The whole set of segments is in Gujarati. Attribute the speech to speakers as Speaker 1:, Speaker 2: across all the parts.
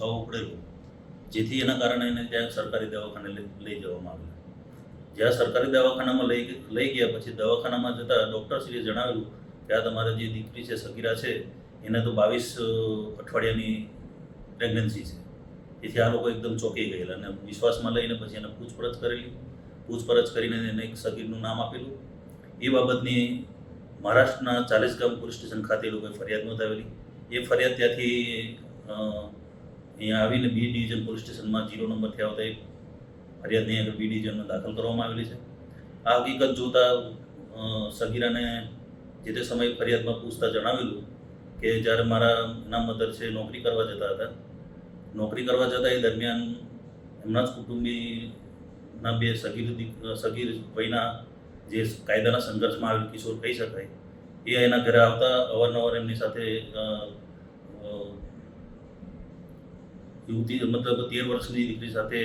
Speaker 1: દુખાવો પડેલો. જેથી એના કારણે એને ત્યાં સરકારી દવાખાને લઈ જવામાં આવેલા. જ્યાં સરકારી દવાખાનામાં લઈ લઈ ગયા પછી દવાખાનામાં જતાં ડૉક્ટરશ્રીએ જણાવ્યું કે આ તમારી જે દીકરી છે, સગીરા છે, એને તો બાવીસ અઠવાડિયાની પ્રેગ્નન્સી છે. તેથી આ લોકો એકદમ ચોંકી ગયેલા અને વિશ્વાસમાં લઈને પછી એને પૂછપરછ કરેલી. પૂછપરછ કરીને એને એક સગીરનું નામ આપેલું. એ બાબતની મહારાષ્ટ્રના ચાલીસ ગામ પોલીસ સ્ટેશન ખાતે લોકોએ ફરિયાદ નોંધાવેલી. એ ફરિયાદ ત્યાંથી અહીંયા આવીને બી ડિવિઝન પોલીસ સ્ટેશનમાં જીરો નંબર થયા હતા એક ફરિયાદ ફરિયાદની આગળ બી ડિવિઝનમાં દાખલ કરવામાં આવેલી છે. આ હકીકત જોતા સગીરાને જે તે સમયે ફરિયાદમાં પૂછતા જણાવેલું કે જ્યારે મારા એના મધર છે નોકરી કરવા જતા હતા. નોકરી કરવા જતા એ દરમિયાન એમના જ કુટુંબીના બે સગીર સગીર વયના જે કાયદાના સંઘર્ષમાં આવેલ કિશોર કહી શકાય, એ એના ઘરે આવતા અવારનવાર એમની સાથે યુવતી મતલબ તેર વર્ષની દીકરી સાથે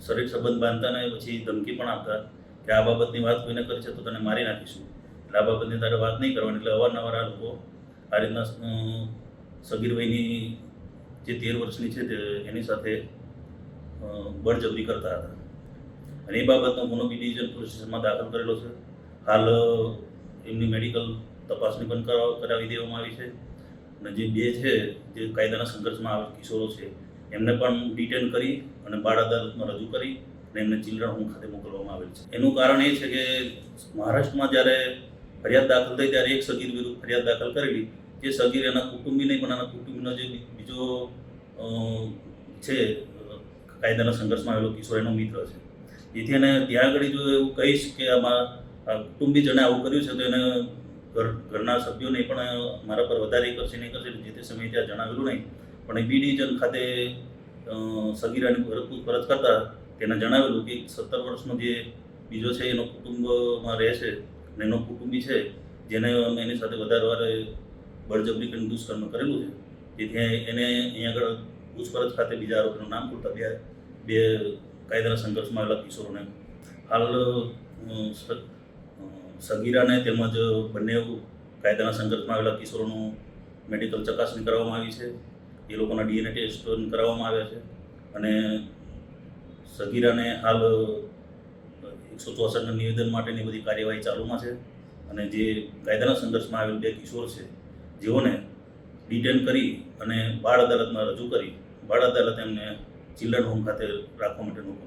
Speaker 1: શરીર સંબંધ બાંધતા ને પછી ધમકી પણ આપતા કે આ બાબતની વાત કોઈને કરી છે તો તને મારી નાખીશું. એટલે આ બાબતની તારે વાત નહીં કરવાની. એટલે અવારનવાર આ લોકો આ રીતના અ, સગીર વયની જે તેર વર્ષની છે તે એની સાથે બળજબરી કરતા હતા. અને એ બાબતનો ગુનો બી ડિવિઝન પોલીસ દાખલ કરેલો છે. હાલ એમની મેડિકલ તપાસણી પણ કરાવી દેવામાં આવી છે. અને જે બે છે, જે કાયદાના સંઘર્ષમાં આવેલ કિશોરો છે, એમને પણ ડિટેન કરી અને બાળ અદાલતમાં રજૂ કરી અને એમને ચિલ્ડ્રન હોમ ખાતે મોકલવામાં આવેલ છે. એનું કારણ એ છે કે મહારાષ્ટ્રમાં જ્યારે ફરિયાદ દાખલ થઈ ત્યારે એક સગીર વિરુદ્ધ ફરિયાદ દાખલ કરેલી, જે સગીર એના કુટુંબી નહીં, પણ એના કુટુંબીનો જે બીજો છે કાયદાના સંઘર્ષમાં આવેલો કિશોર, એનો મિત્ર છે. જેથી એને ત્યાં આગળ જો એવું કહીશ કે આમાં કુટુંબીજણે આવું કર્યું છે, તો એને ઘર, ઘરના સભ્યોને પણ મારા પર વધારે કરશે નહીં કરશે જે તે સમયે ત્યાં જણાવેલું નહીં. પણ બી ડિવિઝન ખાતે સગીરાની પૂછપરછ કરતા તેને જણાવેલું કે સત્તર વર્ષનો જે બીજો છે એનો કુટુંબમાં રહે છે અને એનો કુટુંબી છે, જેને અમે એની સાથે વધારે વારે બળજબરી કરીને દુષ્કર્મ કરેલું છે. જેથી એને અહીંયા આગળ પૂછપરછ ખાતે બીજા આરોપીનું નામ પૂરતા બે બે કાયદાના સંઘર્ષમાં આવેલા કિશોરોને હાલ સગીરાને તેમજ બંને કાયદાના સંઘર્ષમાં આવેલા કિશોરોનું મેડિકલ ચકાસણી કરવામાં આવી છે. એ લોકોના ડીએનએ ટેસ્ટ કરાવવામાં આવ્યા છે. અને સગીરાને હાલ એકસો ચોસઠના નિવેદન માટેની બધી કાર્યવાહી ચાલુમાં છે. અને જે કાયદાના સંઘર્ષમાં આવેલ બે કિશોર છે, જેઓને ડિટેન કરી અને બાળ અદાલતમાં રજૂ કરી, બાળ અદાલત એમને ચિલ્ડ્રન હોમ ખાતે રાખવા માટેનો